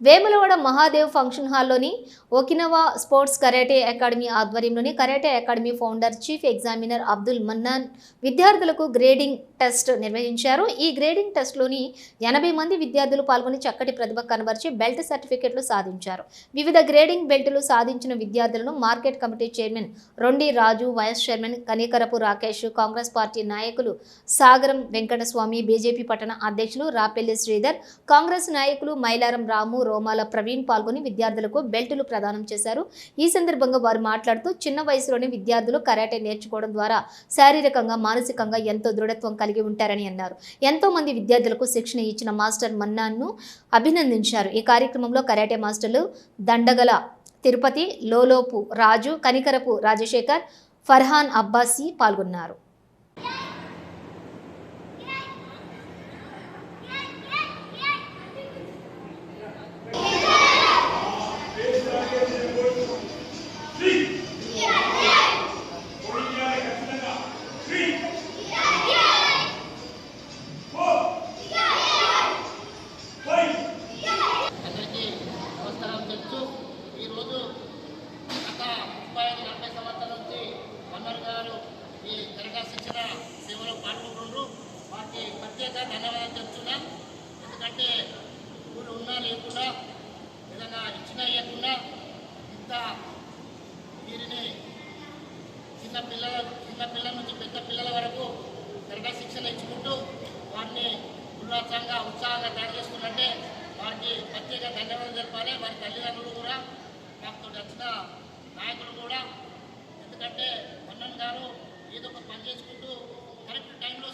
Vemulawada Mahadev function హాల్లోని Okinawa sports karate academy ఆధ్వర్యంలోని karate academy founder chief examiner Abdul Mannan విద్యార్థులకు grading test నిర్వహించారు. ఈ గ్రేడింగ్ టెస్ట్లోని ఎనభై మంది విద్యార్థులు పాల్గొని చక్కటి ప్రతిభ కనబరిచి బెల్ట్ సర్టిఫికెట్లు సాధించారు. వివిధ గ్రేడింగ్ బెల్టులు సాధించిన విద్యార్థులను market committee chairman Rondi Raju vice chairman Kanikarapu Rakesh Congress party నాయకులు సాగరం వెంకటస్వామి బీజేపీ పట్టణ అధ్యక్షులు రాపెల్లి శ్రీధర్ కాంగ్రెస్ నాయకులు మైలారం రాము రోమాల ప్రవీణ్ పాల్గొని విద్యార్థులకు బెల్టులు ప్రదానం చేశారు. ఈ సందర్భంగా వారు మాట్లాడుతూ చిన్న వయసులోనే విద్యార్థులు కరాటే నేర్చుకోవడం ద్వారా శారీరకంగా మానసికంగా ఎంతో దృఢత్వం కలిగి ఉంటారని అన్నారు. ఎంతో మంది విద్యార్థులకు శిక్షణ ఇచ్చిన మాస్టర్ మన్నాన్ను అభినందించారు. ఈ కార్యక్రమంలో కరాటే మాస్టర్లు దండగల తిరుపతి లోలోపు రాజు కనికరపు రాజశేఖర్ ఫర్హాన్ అబ్బాసి పాల్గొన్నారు. శిక్షణ సేవలో పాల్గొంటుండ్రు వారికి ప్రత్యేక ధన్యవాదాలు చెప్తున్నాం ఎందుకంటే ఊరు ఉన్నా లేకుండా ఏదైనా ఇచ్చినా ఇవ్వకుండా ఇంత వీరిని చిన్న పిల్లల చిన్న పిల్లల నుంచి పెద్ద పిల్లల వరకు సరిగా శిక్షణ ఇచ్చుకుంటూ వారిని ఉల్లాసంగా ఉత్సాహంగా తయారు చేసుకున్నట్టే వారికి ప్రత్యేక ధన్యవాదాలు జరపాలి వారి తల్లిదండ్రులు కూడా మాకు వచ్చిన నాయకులు కూడా. ఎందుకంటే మన్నన్ గారు ఏదో ఒక పని చేసుకుంటూ కరెక్ట్ టైంలో